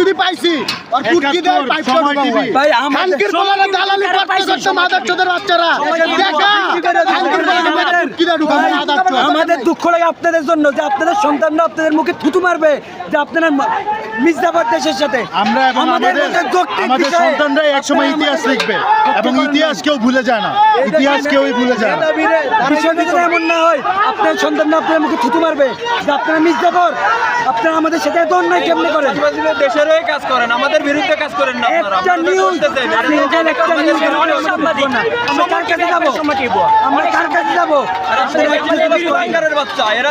যদি পাইছি আর কুটকি দেয় একাত্তর, পাইছো সময় টিভি। ভাই, আমাদের- দালালি করতে করতে মাদার চোদের বাচ্চারা দেখা। আমাদের লাগে আপনাদের জন্য যে আপনাদের সন্তানরা আপনাদের মুখে থুতু মারবে যে আপনারা মির্জাফর দেশের সাথে। আমরা আমাদের একসময় ইতিহাস লিখবে। এবং ইতিহাস কেউ ভুলে যায় না। ইতিহাস কেউই ভুলে যায় না। যেন এমন না হয় আপনার সন্তানরা আপনার মুখে থুতু মারবে যে আপনারা মির্জাফর আপনারা আমাদের সাথে এত অন্যায় কেমনে করেন? দেশের হয়ে কাজ করেন আমাদের বিরুদ্ধে কাজ করেন না একটা নিউজ একটা নিউজ আমরা কার কাছে যাব? আমরা কার কাছে যাব? বাচ্চা, এরা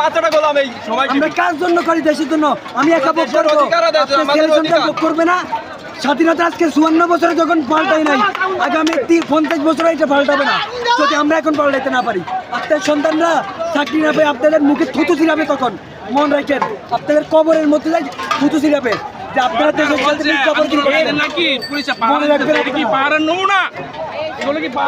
পাঁচটা গোলাম এই সময় আমরা কার জন্য করি দেশের জন্য? আমি একা ভোগ করব। আপনার ছেলে সন্তান ভোগ করবে না? স্বাধীনতা আজকে চুয়ান্ন বছরে যখন পাল্টাই নাই আগামী পঞ্চাশ বছরে এটা পাল্টাবে না। যদি আমরা এখন পাল্টাইতে না পারি আপনার সন্তানরা চাকরি না পেয়ে আপনাদের মুখে থুতু ছিলাবে তখন মন রাখেন আপনাদের কবরের মধ্যে যাই থুতু ছিলাবে যে আপনারা দেশের? মনে রাখবেন।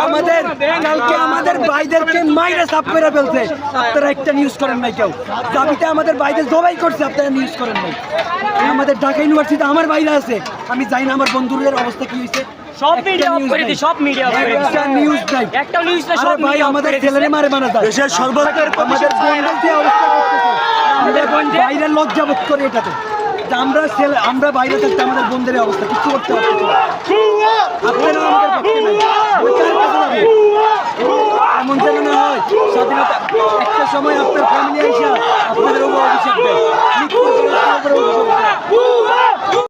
আমাদের কালকে আমাদের ভাইদেরকে মাইরে সাপ করে ফেলছে। আপনারা একটা নিউজ করেন নাই কেউ। দাবিতে আমাদের ভাইদের জবাই করছে আপনারা নিউজ করেন নাই। আমাদের ঢাকা ইউনিভার্সিটিতে আমার ভাইরা আছে। আমি জানি না আমার বন্ধুদের অবস্থা কি হয়েছে। সব মিডিয়া অফ করে দিই সব মিডিয়া অফ করে একটা নিউজ নাই। একটা নিউজ না সব ভাই আমাদের ছেলেরে মারে যায়। দেশের সর্বত্র আমাদের বোনদের যে অবস্থা করতেছে। বাইরে লজ্জা বোধ করে এটাতে। আমরা ছেলে আমরা বাইরে থাকতে আমাদের বোনদের অবস্থা কিছু করতে পারতেছি না। আপনারা আমাদের পক্ষে নাই আমরা কার কাছে যাব? এমন যেন না হয় স্বাধীনতা একটা সময় আপনার ফ্যামিলি এসে আপনাদের উপর অভিশাপ